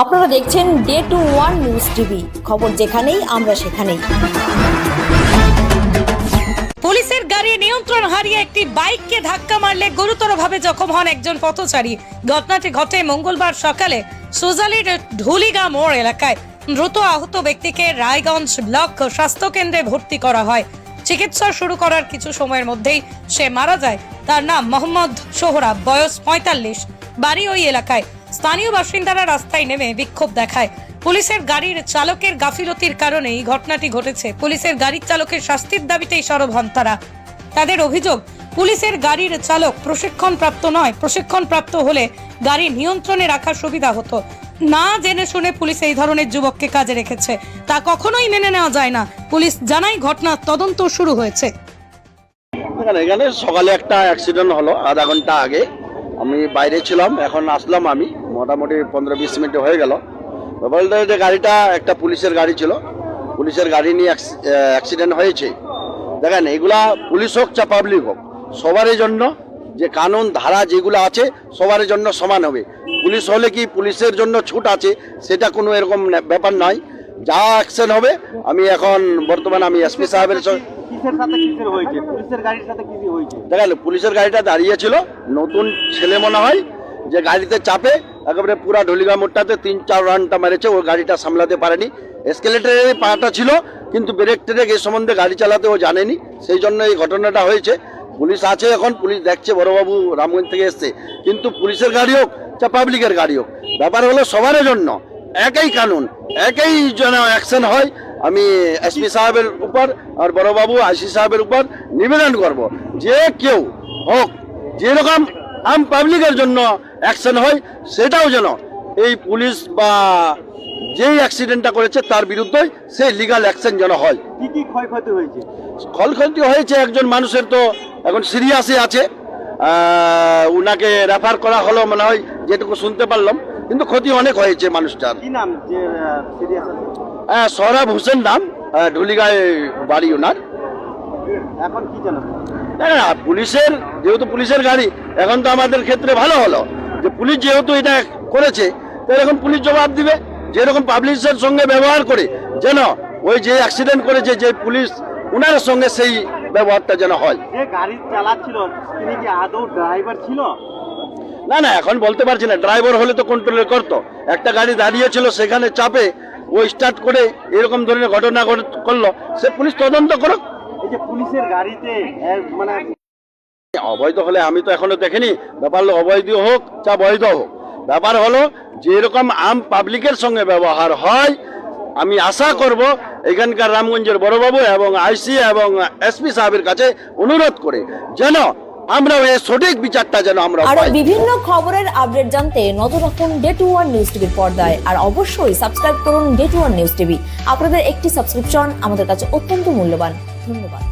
আপনারা দেখছেন day two one news TV খবর যেখানেই, আমরা সেখানেই। পুলিশের গাড়ি নিয়ন্ত্রণ হারিয়ে একটি বাইককে ধাক্কা মারলে গুরুতরভাবে জখম হন একজন পথচারী। ঘটনাটি ঘটে মঙ্গলবার সকালে সোজালির ঢুলিগা মোড় এলাকায়। দ্রুত আহত ব্যক্তিকে রায়গঞ্জ ব্লক স্বাস্থ্য কেন্দ্রে ভর্তি করা হয়। চিকিৎসা শুরু করার কিছু সময়ের মধ্যেই সে মারা যায়। তার নাম মোহাম্মদ সোহরা বয়স পঁয়তাল্লিশ, বাড়ি ওই এলাকায়। স্থানীয় বাসিন্দারা রাস্তায় নেমে বিক্ষোভ দেখায়। পুলিশের গাড়ির চালকের গাফিলতির কারণে এই ঘটনাটি ঘটেছে। পুলিশের গাড়ির চালকের শাস্তির দাবিতেই সরব হন তারা। তাদের অভিযোগ, পুলিশের গাড়ির চালক প্রশিক্ষণ প্রাপ্ত নয়। প্রশিক্ষণ প্রাপ্ত হলে গাড়ি নিয়ন্ত্রণে রাখার সুবিধা হতো। না জেনে শুনে পুলিশ এই ধরনের যুবককে কাজে রেখেছে। তা কখনোই মেনে নেওয়া যায় না। পুলিশ জানাই ঘটনার তদন্ত শুরু হয়েছে। এখানে সকালে একটা অ্যাক্সিডেন্ট হলো, আধা ঘণ্টা আগে। আমি বাইরে ছিলাম, এখন আসলাম আমি। মোটামুটি পনেরো বিশ মিনিট হয়ে গেল। বলতে যে গাড়িটা একটা পুলিশের গাড়ি ছিল। পুলিশের গাড়ি নিয়ে অ্যাক্সিডেন্ট হয়েছে। দেখেন এগুলা পুলিশ হোক চা পাবলিক হোক সবারই জন্য যে কানুন ধারা যেগুলো আছে সবার জন্য সমান হবে। পুলিশ হলে কি পুলিশের জন্য ছুট আছে সেটা কোনো এরকম ব্যাপার নয়। যা অ্যাকশন হবে আমি এখন বর্তমানে আমি এসপি সাহেবের দেখেন পুলিশের গাড়িটা দাঁড়িয়ে ছিল নতুন ছেলে মনে হয় যে গাড়িতে চাপে একেবারে পুরা ঢলিগা মোড়টাতে তিন, চার রানটা মেরেছে ওই গাড়িটা সামলাতে পারেনি। এসকেলেটারের পাটা ছিল, কিন্তু ব্রেক ট্রেক এই সম্বন্ধে গাড়ি চালাতে ও জানেনি, সেই জন্য এই ঘটনাটা হয়েছে। পুলিশ আছে এখন, পুলিশ দেখছে, বড়বাবু রামগঞ্জ থেকে এসছে। কিন্তু পুলিশের গাড়ি হোক, চা পাবলিকের গাড়ি হোক, ব্যাপার হলো সবার জন্য, একই কানুন, একই যেন অ্যাকশন হয়। আমি এসপি সাহেবের উপর আর বড়বাবু আইসি সাহেবের উপর নিবেদন করব, যে কেউ হোক, যেরকম আম পাবলিকের জন্য অ্যাকশন হয় সেটাও যেন এই পুলিশ বা যেই অ্যাক্সিডেন্টটা করেছে তার বিরুদ্ধে সেই লিগাল অ্যাকশন যেন হয়। কি কি ক্ষয়ক্ষতি হয়েছে? ক্ষয়ক্ষতি হয়েছে একজন মানুষের তো এখন সিরিয়াসে আছে। উনাকে রেফার করা হলো মনে হয় যেটুকু শুনতে পারলাম কিন্তু ক্ষতি অনেক হয়েছে মানুষটার। কি নাম? যে সিরিয়াস সৌরভ হোসেন নাম ঢুলিগায় বাড়ি ওনার। এখন কি জানো? না পুলিশের যেহেতু পুলিশের গাড়ি এখন তো আমাদের ক্ষেত্রে ভালো হলো। যে পুলিশ যেহেতু এটা করেছে তো এরকম পুলিশ জবাব দিবে। যেরকম পাবলিশের সঙ্গে ব্যবহার করে যেন ওই যে অ্যাক্সিডেন্ট করেছে যে পুলিশ ওনার সঙ্গে সেই ব্যবহারটা যেন হয়। যে গাড়ি চালাচ্ছিল তিনি কি আদৌ ড্রাইভার ছিল? না না এখন বলতে পারছি না। ড্রাইভার হলে তো কন্ট্রোল করতো। একটা গাড়ি দাঁড়িয়েছিল সেখানে চাপে ও স্টার্ট করে এরকম ধরনের ঘটনা ঘট- করল। সে পুলিশ তদন্ত করুক। এই যে পুলিশের গাড়িতে মানে অবৈধ হলে আমি তো এখনও দেখিনি। ব্যাপার হলো অবৈধ হোক চা বৈধ হোক। ব্যাপার হলো যেরকম আম পাবলিকের সঙ্গে ব্যবহার হয় আমি আশা করব এখানকার রামগঞ্জের বড়বাবু এবং আইসি এবং এসপি সাহেবের কাছে অনুরোধ করে যেন আমরা এই সঠিক বিচারটা যেন আমরা আরও বিভিন্ন খবরের আপডেট জানতে নজর রাখুন ডে টু ওয়ান নিউজ টিভির পর্দায়। আর অবশ্যই সাবস্ক্রাইব করুন day two one news TV আপনাদের একটি সাবস্ক্রিপশন আমাদের কাছে অত্যন্ত মূল্যবান। ধন্যবাদ।